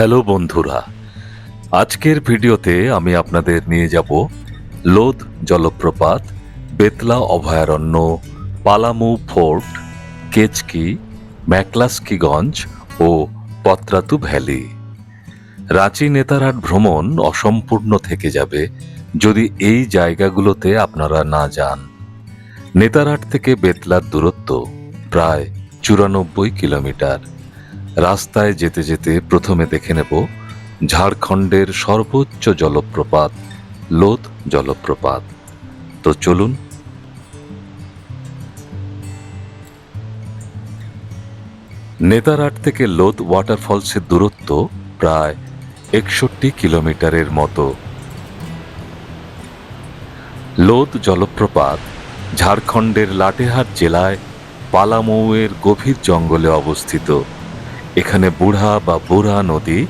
Hello বন্ধুরা, আজকের ভিডিওতে আমি আপনাদের নিয়ে যাব লোদ জলপ্রপাত, বেতলা অভয়ারণ্য, পালামু ফোর্ট, কেচকি, ম্যাকলাস্কিগঞ্জ ও পত্রাতু ভ্যালি। রাঁচি নেতারহাট ভ্রমণ অসম্পূর্ণ থেকে যাবে যদি এই জায়গাগুলোতে আপনারা না যান। নেতারহাট থেকে বেতলার দূরত্ব প্রায় চুরানব্বই কিলোমিটার। রাস্তায় যেতে যেতে প্রথমে দেখে নেব ঝাড়খণ্ডের সর্বোচ্চ জলপ্রপাত লোদ জলপ্রপাত। তো চলুন। নেতারহাট থেকে লোদ ওয়াটারফলসের দূরত্ব প্রায় একষট্টি কিলোমিটারের মতো। লোদ জলপ্রপাত ঝাড়খণ্ডের লাটেহাট জেলায় পালামৌয়ের গভীর জঙ্গলে অবস্থিত। এখানে বুড়া বা বুড়া নদী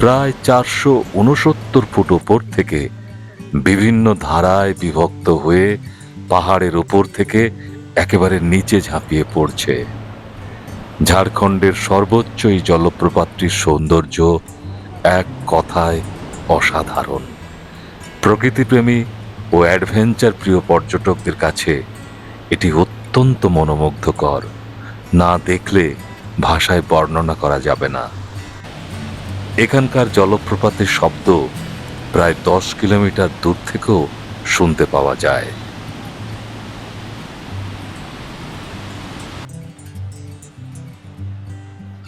প্রায় চারশো উনসত্তর ফুট ওপর থেকে বিভিন্ন ধারায় বিভক্ত হয়ে পাহাড়ের ওপর থেকে একেবারে নিচে ঝাঁপিয়ে পড়ছে। ঝাড়খণ্ডের সর্বোচ্চ এই জলপ্রপাতটির সৌন্দর্য এক কথায় অসাধারণ। প্রকৃতিপ্রেমী ও অ্যাডভেঞ্চার প্রিয় পর্যটকদের কাছে এটি অত্যন্ত মনোমুগ্ধকর। না দেখলে ভাষায় বর্ণনা করা যাবে না। এখানকার জলপ্রপাতের শব্দ প্রায় দশ কিলোমিটার দূর থেকেও শুনতে পাওয়া যায়।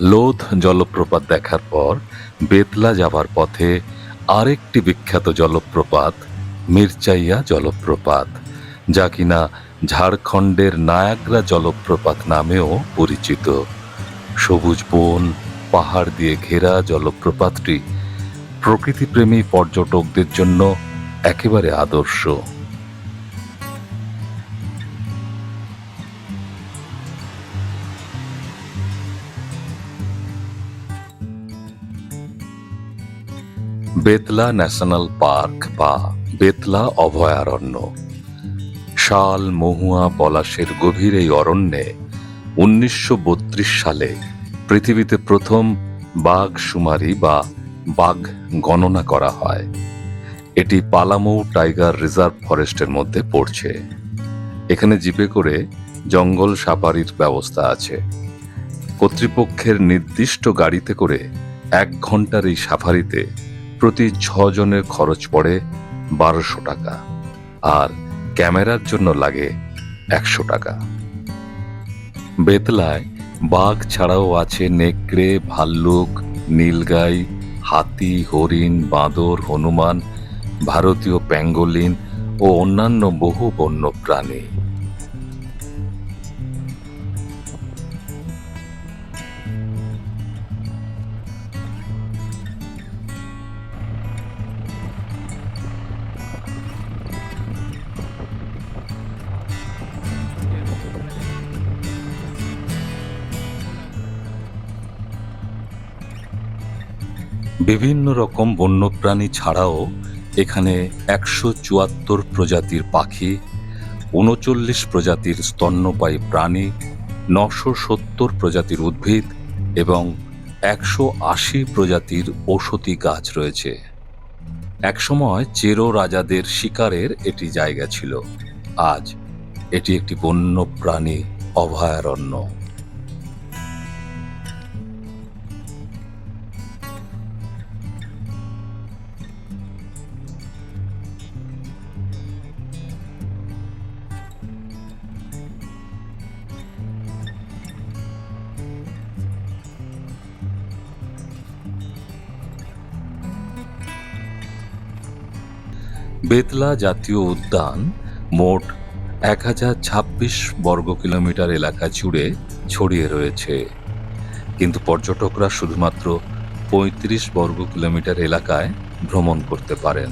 লোধ জলপ্রপাত দেখার পর বেতলা যাবার পথে আরেকটি বিখ্যাত জলপ্রপাত মির্চাইয়া জলপ্রপাত, যা কিনা ঝাড়খণ্ডের নায়াগ্রা জলপ্রপাত নামেও পরিচিত। সবুজ বন, পাহাড় দিয়ে ঘেরা জলপ্রপাতটি প্রকৃতিপ্রেমী পর্যটকদের জন্য একেবারে আদর্শ। বেতলা ন্যাশনাল পার্ক বা বেতলা অভয়ারণ্য। শাল, মহুয়া, পলাশের গভীর এই অরণ্যে উনিশশো বত্রিশ সালে পৃথিবীতে প্রথম বাঘ সুমারি বা বাঘ গণনা করা হয়। এটি পালামৌ টাইগার রিজার্ভ ফরেস্টের মধ্যে পড়ছে। এখানে জিপে করে জঙ্গল সাফারির ব্যবস্থা আছে। কর্তৃপক্ষের নির্দিষ্ট গাড়িতে করে এক ঘণ্টার এই সাফারিতে প্রতি ছজনের খরচ পড়ে বারোশো টাকা আর ক্যামেরার জন্য লাগে একশো টাকা। বেতলায়। বাঘ ছাড়াও আছে নেকড়ে, ভাল্লুক, নীলগাই, হাতি, হরিণ, বাঁদর, হনুমান, ভারতীয় প্যাঙ্গোলিন ও অন্যান্য বহু বন্য প্রাণী বিভিন্ন রকম বন্যপ্রাণী ছাড়াও এখানে একশো চুয়াত্তর প্রজাতির পাখি, উনচল্লিশ প্রজাতির স্তন্যপায়ী প্রাণী, নশো সত্তর প্রজাতির উদ্ভিদ এবং একশো আশি প্রজাতির ঔষধি গাছ রয়েছে। একসময় চেরো রাজাদের শিকারের এটি জায়গা ছিল। আজ এটি একটি বন্যপ্রাণী অভয়ারণ্য। বেতলা জাতীয় উদ্যান মোট এক হাজার ছাব্বিশ বর্গ কিলোমিটার এলাকা জুড়ে ছড়িয়ে রয়েছে। কিন্তু পর্যটকরা শুধুমাত্র পঁয়ত্রিশ বর্গ কিলোমিটার এলাকায় ভ্রমণ করতে পারেন।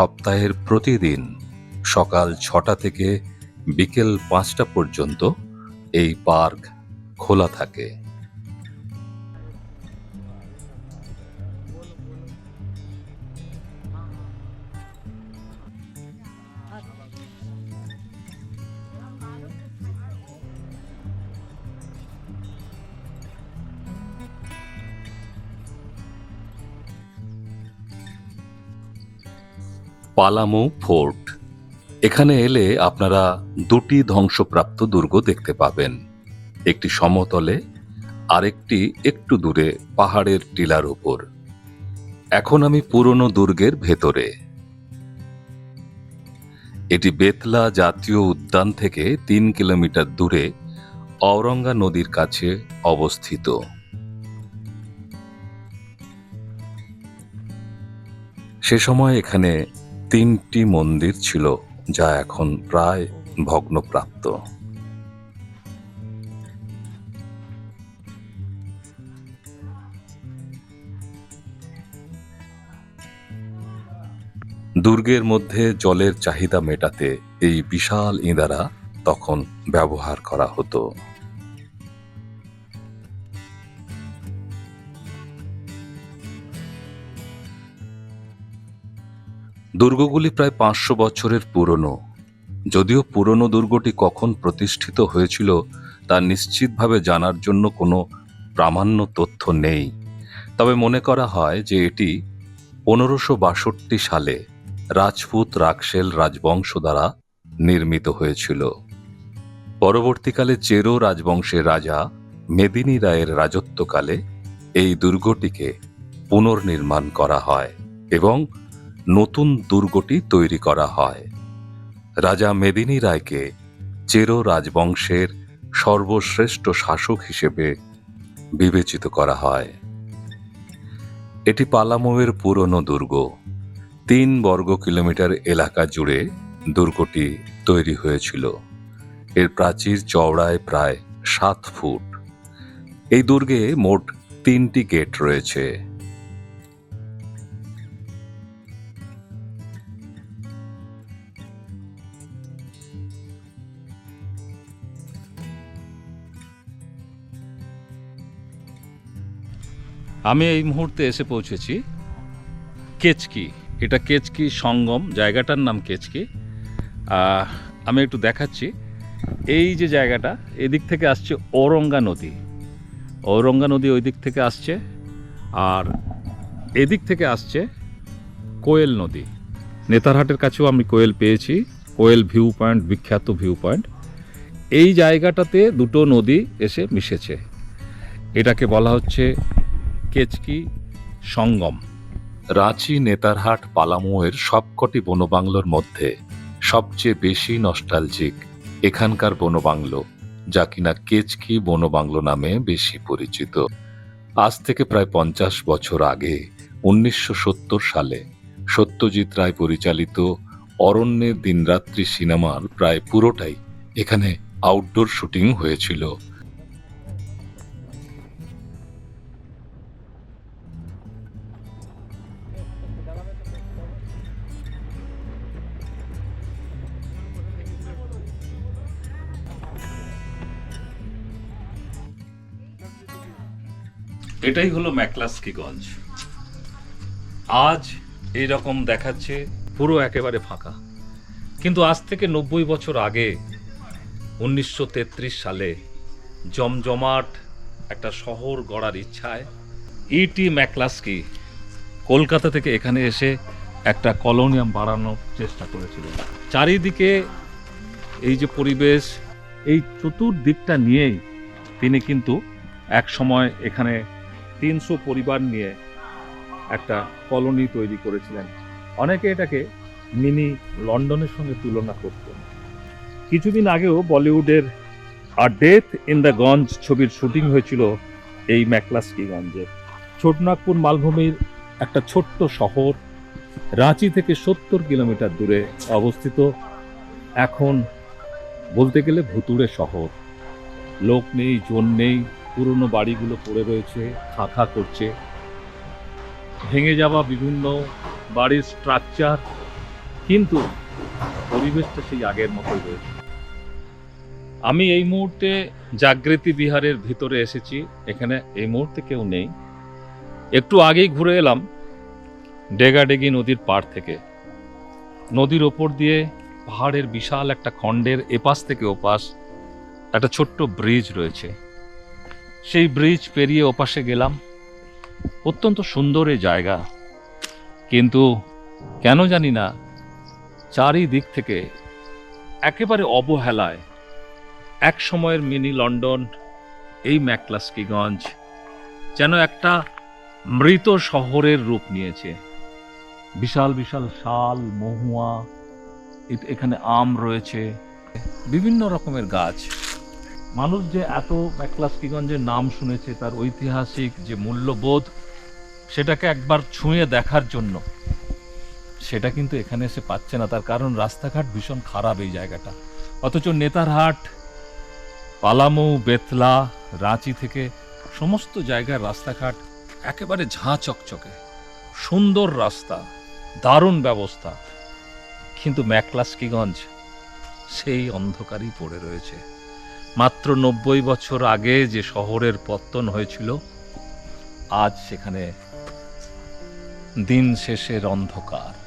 সপ্তাহের প্রতিদিন সকাল ছটা থেকে বিকেল পাঁচটা পর্যন্ত এই পার্ক খোলা থাকে। পালামু ফোর্ট। এখানে এলে আপনারা দুটি ধ্বংসপ্রাপ্ত দুর্গ দেখতে পাবেন। একটি সমতলে, আরেকটি একটু দূরে পাহাড়ের টিলার উপর। এখন আমি পুরনো দুর্গের ভেতরে। এটি বেতলা জাতীয় উদ্যান থেকে তিন কিলোমিটার দূরে ঔরঙ্গা নদীর কাছে অবস্থিত। সে সময় এখানে তিনটি মন্দির ছিল যা এখন প্রায় ভগ্নপ্রাপ্ত। দুর্গের মধ্যে জলের চাহিদা মেটাতে এই বিশাল ইঁদারা তখন ব্যবহার করা হতো। দুর্গগুলি প্রায় পাঁচশো বছরের পুরনো। যদিও পুরনো দুর্গটি কখন প্রতিষ্ঠিত হয়েছিল, তা নিশ্চিতভাবে জানার জন্য কোনো প্রামাণ্য তথ্য নেই। তবে মনে করা হয় যে এটি পনেরোশো বাষট্টি সালে রাজপুত রাকসেল রাজবংশ দ্বারা নির্মিত হয়েছিল। পরবর্তীকালে চেরো রাজবংশের রাজা মেদিনী রায়ের রাজত্বকালে এই দুর্গটিকে পুনর্নির্মাণ করা হয় এবং নতুন দুর্গটি তৈরি করা হয়। রাজা মেদিনী রায়কে চেরো রাজবংশের সর্বশ্রেষ্ঠ শাসক হিসেবে বিবেচিত করা হয়। এটি পালামোয়ের পুরনো দুর্গ। তিন বর্গ কিলোমিটার এলাকা জুড়ে দুর্গটি তৈরি হয়েছিল। এর প্রাচীর চওড়ায় প্রায় সাত ফুট। এই দুর্গে মোট তিনটি গেট রয়েছে। আমি এই মুহূর্তে এসে পৌঁছেছি কেচকি। এটা কেচকি সঙ্গম, জায়গাটার নাম কেচকি। আমি একটু দেখাচ্ছি। এই যে জায়গাটা, এদিক থেকে আসছে ঔরঙ্গা নদী। ঔরঙ্গা নদী ওই দিক থেকে আসছে আর এদিক থেকে আসছে কোয়েল নদী। নেতারহাটের কাছেও আমি কোয়েল পেয়েছি। কোয়েল ভিউ পয়েন্ট, বিখ্যাত ভিউ পয়েন্ট। এই জায়গাটাতে দুটো নদী এসে মিশেছে। এটাকে বলা হচ্ছে কেচকি সঙ্গম। রাঁচি, নেতারহাট পালামোয়ের সবকটি বনবাংলোর মধ্যে সবচেয়ে বেশি নস্টালজিক এখানকার বনবাংলো, যা কিনা কেচকি বনবাংলো নামে বেশি পরিচিত। আজ থেকে প্রায় পঞ্চাশ বছর আগে, উনিশশো সত্তর সালে সত্যজিৎ রায় পরিচালিত অরণ্যের দিনরাত্রি সিনেমার প্রায় পুরোটাই এখানে আউটডোর শুটিং হয়েছিল। এটাই হলো ম্যাকলাস্কিগঞ্জ। আজ এই রকম দেখাচ্ছে পুরো একেবারে ফাঁকা। কিন্তু আজ থেকে নব্বই বছর আগে, উনিশশো তেত্রিশ সালে জমজমাট একটা শহর গড়ার ইচ্ছায় ইটি ম্যাকলাস্কি কলকাতা থেকে এখানে এসে একটা কলোনিয়াম বাড়ানোর চেষ্টা করেছিলেন চারিদিকে এই যে পরিবেশ, এই চতুর্দিকটা নিয়েই তিনি কিন্তু এক সময় এখানে তিনশো পরিবার নিয়ে একটা কলোনি তৈরি করেছিলেন। অনেকে এটাকে মিনি লন্ডনের সঙ্গে তুলনা করতেন। কিছুদিন আগেও বলিউডের আর ডেথ ইন দ্য গঞ্জ ছবির শুটিং হয়েছিল এই ম্যাকলাস্কিগঞ্জে। ছোটনাগপুর মালভূমির একটা ছোট্ট শহর, রাঁচি থেকে সত্তর কিলোমিটার দূরে অবস্থিত, এখন বলতে গেলে ভুতুড়ে শহর। লোক নেই, জন নেই পুরনো বাড়িগুলো পড়ে রয়েছে খা খা করছে। ভেঙে যাওয়া বিভিন্ন বাড়ির স্ট্রাকচার কিন্তু পরিবেশটা সেই আগের মতোই রয়েছে। আমি এই মুহূর্তে জাগৃতি বিহারের ভিতরে এসেছি, এখানে এই মুহূর্তে কেউ নেই। একটু আগেই ঘুরে এলাম ডেগাডেগি নদীর পাড় থেকে। নদীর ওপর দিয়ে পাহাড়ের বিশাল একটা খণ্ডের এপাশ থেকে ওপাশ একটা ছোট্ট ব্রিজ রয়েছে। সেই ব্রিজ পেরিয়ে ওপাশে গেলাম। অত্যন্ত সুন্দর এই জায়গা। কিন্তু কেন জানি না, চারিদিক থেকে একেবারে অবহেলায়। এক সময়ের মিনি লন্ডন, এই ম্যাকলাস্কিগঞ্জ যেন একটা মৃত শহরের রূপ নিয়েছে। বিশাল বিশাল শাল, মহুয়া এখানে আম রয়েছে, বিভিন্ন রকমের গাছ। মানুষ যে এত ম্যাকলাস্কিগঞ্জের নাম শুনেছে, তার ঐতিহাসিক যে মূল্যবোধ, সেটাকে একবার ছুঁয়ে দেখার জন্য, সেটা কিন্তু এখানে এসে পাচ্ছে না। তার কারণ রাস্তাঘাট ভীষণ খারাপ এই জায়গাটা। অথচ নেতারহাট, পালামৌ, বেতলা, রাঁচি থেকে সমস্ত জায়গার রাস্তাঘাট একেবারে ঝাঁ চকচকে। সুন্দর রাস্তা, দারুণ ব্যবস্থা, কিন্তু ম্যাকলাস্কিগঞ্জ সেই অন্ধকারই পড়ে রয়েছে। মাত্র নব্বই বছর আগে যে শহরের পত্তন হয়েছিল আজ সেখানে দিন শেষের অন্ধকার।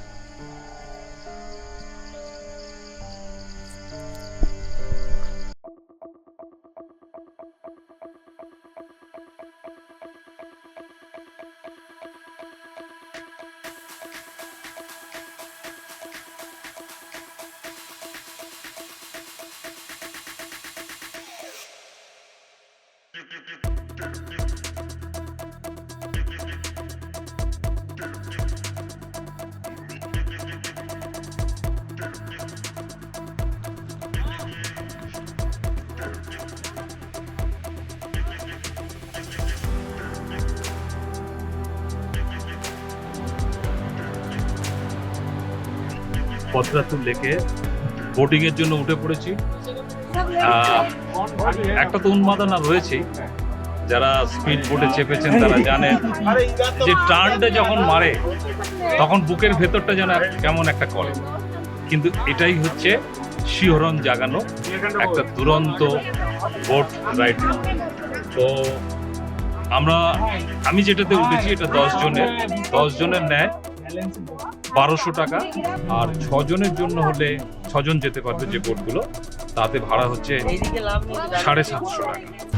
পদ্মাতুর লেকে বোটিং এর জন্য উঠে পড়েছি। আহ, একটা তো উন্মাদনা রয়েছে যারা স্পিড বোটে চেপেছেন, তারা জানেন যে টার্নটা যখন মারে, তখন বুকের ভেতরটা যেন কেমন একটা করে। কিন্তু এটাই হচ্ছে শিহরণ জাগানো একটা দুরন্ত বোট রাইড তো আমরা আমি যেটাতে উঠেছি, এটা দশ জনের। দশ জনের নেয় বারোশো টাকা। আর ছজনের জন্য হলে ছজন যেতে পারবে যে বোটগুলো তাতে ভাড়া হচ্ছে সাড়ে সাতশো টাকা।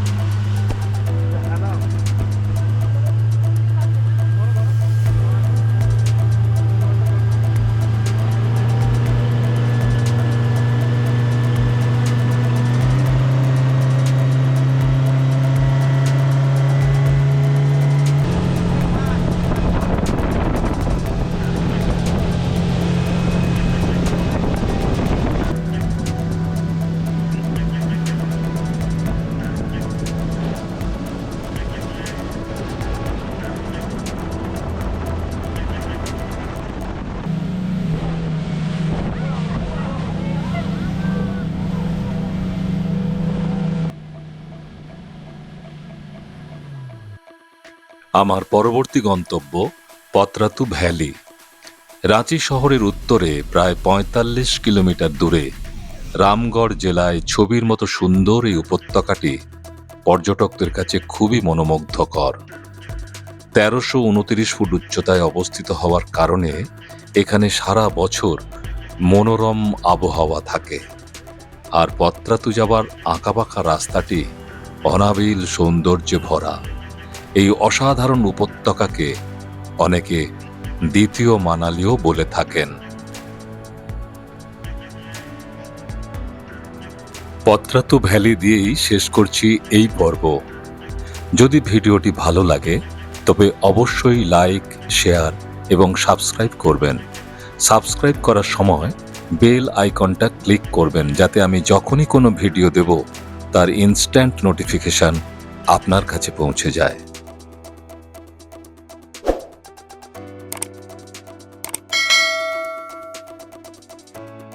আমার পরবর্তী গন্তব্য পত্রাতু ভ্যালি। রাঁচি শহরের উত্তরে প্রায় পঁয়তাল্লিশ কিলোমিটার দূরে রামগড় জেলায় ছবির মতো সুন্দর এই উপত্যকাটি পর্যটকদের কাছে খুবই মনোমুগ্ধকর। তেরোশো উনতিরিশ ফুট উচ্চতায় অবস্থিত হওয়ার কারণে এখানে সারা বছর মনোরম আবহাওয়া থাকে। আর পত্রাতু যাবার আঁকাবাঁকা রাস্তাটি অনাবিল সৌন্দর্যে ভরা। এই অসাধারণ উপত্যকাকে অনেকে দ্বিতীয় মানালিও বলে থাকেন। পত্রাতু ভ্যালি দিয়েই শেষ করছি এই পর্ব। যদি ভিডিওটি ভালো লাগে, তবে অবশ্যই লাইক, শেয়ার এবং সাবস্ক্রাইব করবেন। সাবস্ক্রাইব করার সময় বেল আইকনটা ক্লিক করবেন, যাতে আমি যখনই কোনো ভিডিও দেব, তার ইনস্ট্যান্ট নোটিফিকেশন আপনার কাছে পৌঁছে যায়।